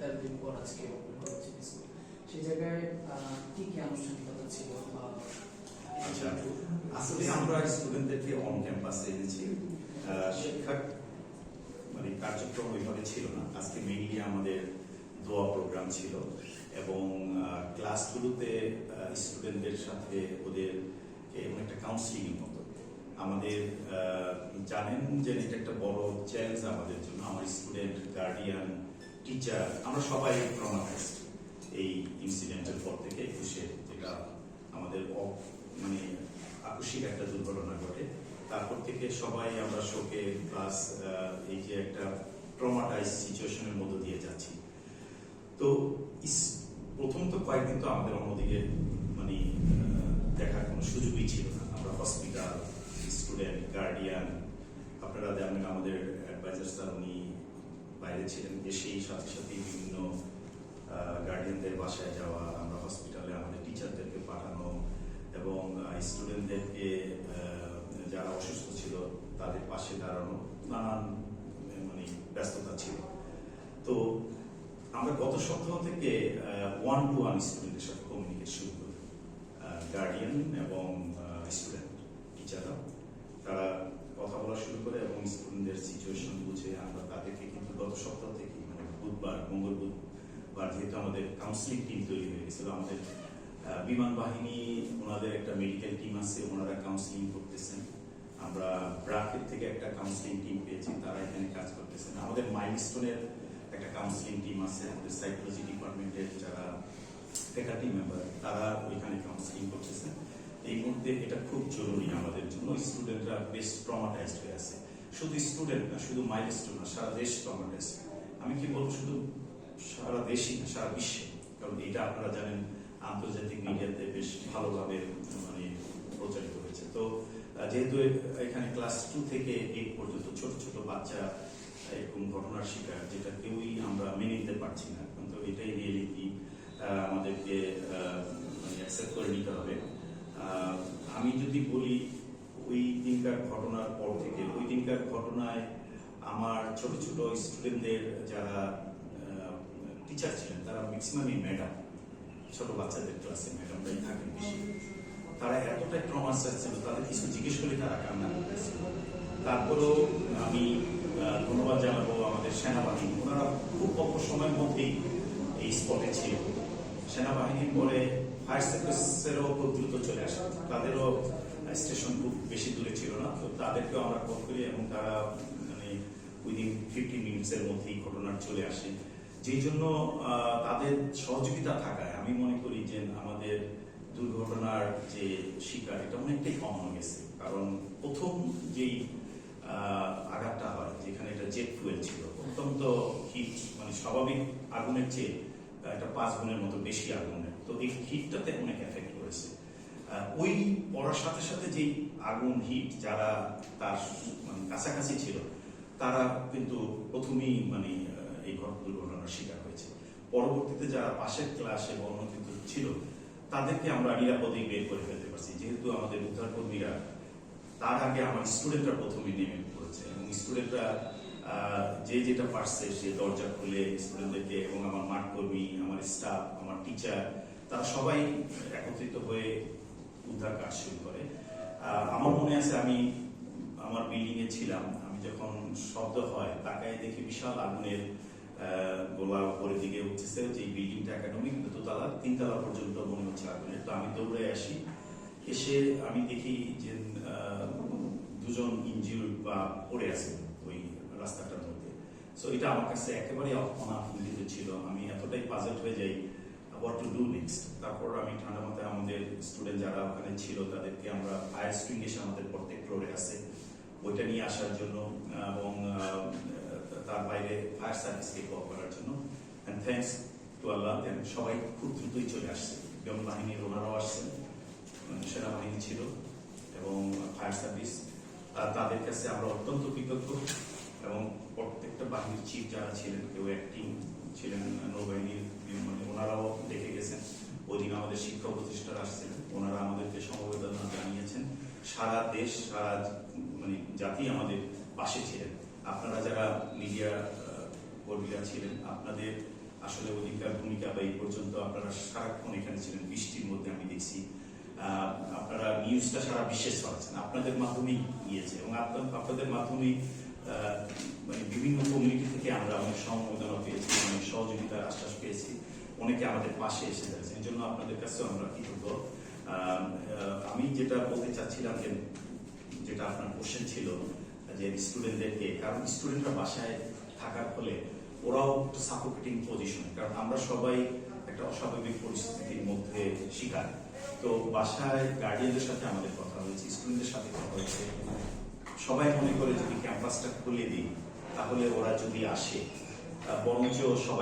তেরো দিন পর আজকে করেছে স্কুল সেই জায়গায় কি কি আনুষ্ঠানিকতা ছিল আচ্ছা আসলে আমরা স্টুডেন্টদেরকে অন ক্যাম্পাসে এনেছি। শিক্ষা মানে কার্যক্রম ওইভাবে ছিল না। আজকে মেইনলি আমাদের দোয়া প্রোগ্রাম ছিল এবং ক্লাসগুলোতে স্টুডেন্টদের সাথে ওদের এরকম একটা কাউন্সিলিং মতো। আমাদের জানেন যে এটা একটা বড় চ্যালেঞ্জ আমাদের জন্য। আমার স্টুডেন্ট গার্ডিয়ান টিচার আমরা সবাই ট্রমাটাইজড এই ইনসিডেন্টের পর থেকে, একুশে যেটা আমাদের মানে আকস্মিক একটা দুর্ঘটনা ঘটে। তারপর থেকে সবাই আমরা শোকে প্লাস এই যে একটা ট্রমাটাইজ সিচুয়েশনের মধ্য দিয়ে যাচ্ছি। তো প্রথম তো কয়েকদিন তো আমাদের অন্যদিকে মানে দেখার কোনো সুযোগই ছিল না। আমরা হসপিটাল স্টুডেন্ট গার্ডিয়ান আপনারা জানেন আমাদের অ্যাডভাইজার স্যার উনি বাইরে ছিলেন, এসেই সাথে সাথে বিভিন্ন গার্ডিয়ানদের বাসায় যাওয়া, আমরা হসপিটালে আমাদের টিচারদেরকে পাঠানো এবং স্টুডেন্টদেরকে যারা অসুস্থ ছিল তাদের পাশে দাঁড়ানো, নানান মানে ব্যস্ততা ছিল। তো আমরা গত সপ্তাহ থেকে ওয়ান টু ওয়ান স্টুডেন্টের সাথে কমিউনিকেট শুরু করি। গার্ডিয়ান এবং স্টুডেন্ট টিচাররা তারা কথা বলা শুরু করে এবং স্টুডেন্টদের সিচুয়েশন বুঝে আমরা তাদেরকে কিন্তু গত সপ্তাহ থেকে মানে বুধবার, মঙ্গল বুধবার যেহেতু আমাদের কাউন্সিলিং টিম তৈরি হয়ে গেছিল, আমাদের বিমান বাহিনী, ওনাদের একটা মেডিকেল টিম আছে, ওনারা কাউন্সিলিং করতেছেন। আমরা ব্রাকের থেকে একটা কাউন্সিলিং টিম পেয়েছি, তারা এখানে কাজ করতেছেন। আমাদের মাইলস্টোনের একটা কাউন্সিলিং টিম আছে, আমাদের সাইকোলজি ডিপার্টমেন্টের যারা ফ্যাকাল্টি মেম্বার তারা ওইখানে কাউন্সিলিং করতেছেন। এই মুহূর্তে এটা খুব জরুরি আমাদের জন্য স্টুডেন্টরা বেশ ট্রমাটাইজড হয়ে আছে। শুধু স্টুডেন্ট না শুধু মাইলস্টোন না সারা দেশ ট্রমাটাইজড আমি কি বলব শুধু সারা দেশই না সারা বিশ্বে। কারণ এটা আপনারা জানেন আন্তর্জাতিক মিডিয়াতে বেশ ভালোভাবে মানে প্রচারিত হয়েছে। তো যেহেতু এখানে ক্লাস টু থেকে এইট পর্যন্ত ছোট ছোট বাচ্চা এরকম ঘটনার শিকার যেটা কেউই আমরা মেনে নিতে পারছি না কিন্তু এটাই রিয়েলিটি আমাদেরকে আহ, মানে অ্যাকসেপ্ট করে নিতে হবে। আমি যদি বলি দিনকার ঘটনার পর থেকে, ওই দিনকার ঘটনায় আমার ছোট ছোট স্টুডেন্টদের যারা টিচার ছিলেন, তারা ম্যাক্সিমামই ম্যাডাম ছোট বাচ্চাদের ক্লাসে ম্যাডামরাই থাকেন বেশি। তারা এতটাই ট্রমাস্টার ছিল তাদের কিছু জিজ্ঞেস করলে তারা কান্না করতেছিল। তারপরেও আমি ধন্যবাদ জানাব আমাদের সেনাবাহিনী। ওনারা খুব অল্প সময়ের মধ্যেই এই স্পটে ছিল। সেনাবাহিনীর পরে ফায়ার সার্ভিসেরও খুব দ্রুত চলে আসে। তাদেরও স্টেশন খুব বেশি দূরে ছিল না, তো তাদেরকে আমরা কল করি এবং তারা মানে উইদিন ফিফটি মিনিটসের মধ্যেই ঘটনার চলে আসে। যেই জন্য তাদের সহযোগিতা থাকায় আমি মনে করি যে আমাদের দুর্ঘটনার যে শিকার, এটা অনেকটাই কম হয়ে গেছে কারণ প্রথম যেই আঘাতটা হয়, যেখানে এটা জেট ফুয়েল ছিল, অত্যন্ত হিট মানে স্বাভাবিক আগুনের চেয়ে এটা পাঁচ গুণের মতো বেশি আগুনের। তো এই হিটটাতে অনেক এফেক্ট করেছে। ওই পড়ার সাথে সাথে যেই আগুন, হিট যারা তার মানে কাছাকাছি ছিল, তারা কিন্তু প্রথমেই মানে এই ঘট দুর্ঘটনার শিকার হয়েছে। পরবর্তীতে যারা পাশের ক্লাসে বা অন্য কিন্তু ছিল, তাদেরকে আমরা নিরাপদেই বের করে ফেলতে পারছি। যেহেতু আমাদের উদ্ধারকর্মীরা, তার আগে আমার স্টুডেন্টরা প্রথমে নেমে পড়েছে এবং স্টুডেন্টরা যে যেটা পারছে, সে দরজা খুলে স্টুডেন্টদেরকে এবং আমার মাঠ কর্মী আমার স্টাফ আমার টিচার তারা সবাই একত্রিত হয়ে উদ্ধার কাজ শুরু করে। আমার মনে আছে আমি আমার বিল্ডিং এ ছিলাম, আমি যখন শব্দ হয়, তাকায় দেখি বিশাল আগুনের গোলা উপরের দিকে উঠতেছে যে বিল্ডিংটা একাডেমিক দোতলা, তিনতলা পর্যন্ত মনে হচ্ছে আগুনের। তো আমি দৌড়ে আসি, এসে আমি দেখি যে দুজন ইঞ্জিউর বা পড়ে আছে ওই রাস্তাটার মধ্যে। সো এটা আমার কাছে একেবারে অনাফুল্লিত ছিল। আমি এতটাই পাজেট হয়ে যাই হোয়াট টু ডু নেক্সট তারপর আমি ঠান্ডা স্টুডেন্ট যারা ওখানে ছিল, তাদেরকে আমরা ফায়ার এসে আমাদের প্রত্যেক ফ্লোরে আছে। ওইটা নিয়ে আসার জন্য, এবং তার বাইরে ফায়ার সার্ভিসকে কল করার জন্য। And thanks to Allah then সবাই খুব দ্রুতই চলে আসছে। বিমান বাহিনীর ওনারাও আসছেন সেনাবাহিনী ছিল, এবং ফায়ার সার্ভিস তাদের কাছে আমরা অত্যন্ত কৃতজ্ঞ, এবং প্রত্যেকটা বাহিনীর চিফ যারা ছিলেন, কেউ অ্যাক্টিং ছিলেন নৌবাহিনীর মানে ওনারাও দেখে গেছেন। ওই আমাদের শিক্ষা প্রতিষ্ঠান আসছেন। ওনারা আমাদেরকে সমবেদনা জানিয়েছেন। সারা দেশ, সারা মানে জাতি আমাদের পাশে ছিলেন। আপনারা যারা মিডিয়া কর্মীরা ছিলেন, আপনাদের আসলে অধিকার ভূমিকা বা এই পর্যন্ত আপনারা সারাক্ষণ এখানে ছিলেন, বৃষ্টির মধ্যে আমি দেখছি। আপনারা নিউজটা সারা বিশ্বে ছড়াচ্ছেন। আপনাদের মাধ্যমেই গিয়েছে এবং আপনাদের মাধ্যমেই মানে বিভিন্ন কমিউনিটি থেকে আমরা অনেক সমবেদনা পেয়েছি, অনেক সহযোগিতার আশ্বাস পেয়েছি। অনেকে আমাদের পাশে এসে যাচ্ছে এই জন্য আপনাদের কাছেও আমরা কৃতজ্ঞ। আমি যেটা বলতে চাচ্ছিলাম যে, যেটা আপনার কোশ্চেন ছিল, যে স্টুডেন্টদেরকে কারণ স্টুডেন্টরা বাসায় থাকার ফলে ওরাও একটু সাপোর্টিং পজিশনে কারণ আমরা সবাই একটা অস্বাভাবিক পরিস্থিতির মধ্যে শিকার। তো বাসায় গার্ডিয়ানদের সাথে আমাদের কথা হয়েছে স্টুডেন্টদের সাথে কথা হয়েছে। সবাই মনে করে যদি ক্যাম্পাসটা খুলে দিই, তাহলে ওরা যদি আসে বরঞ্চ সবাই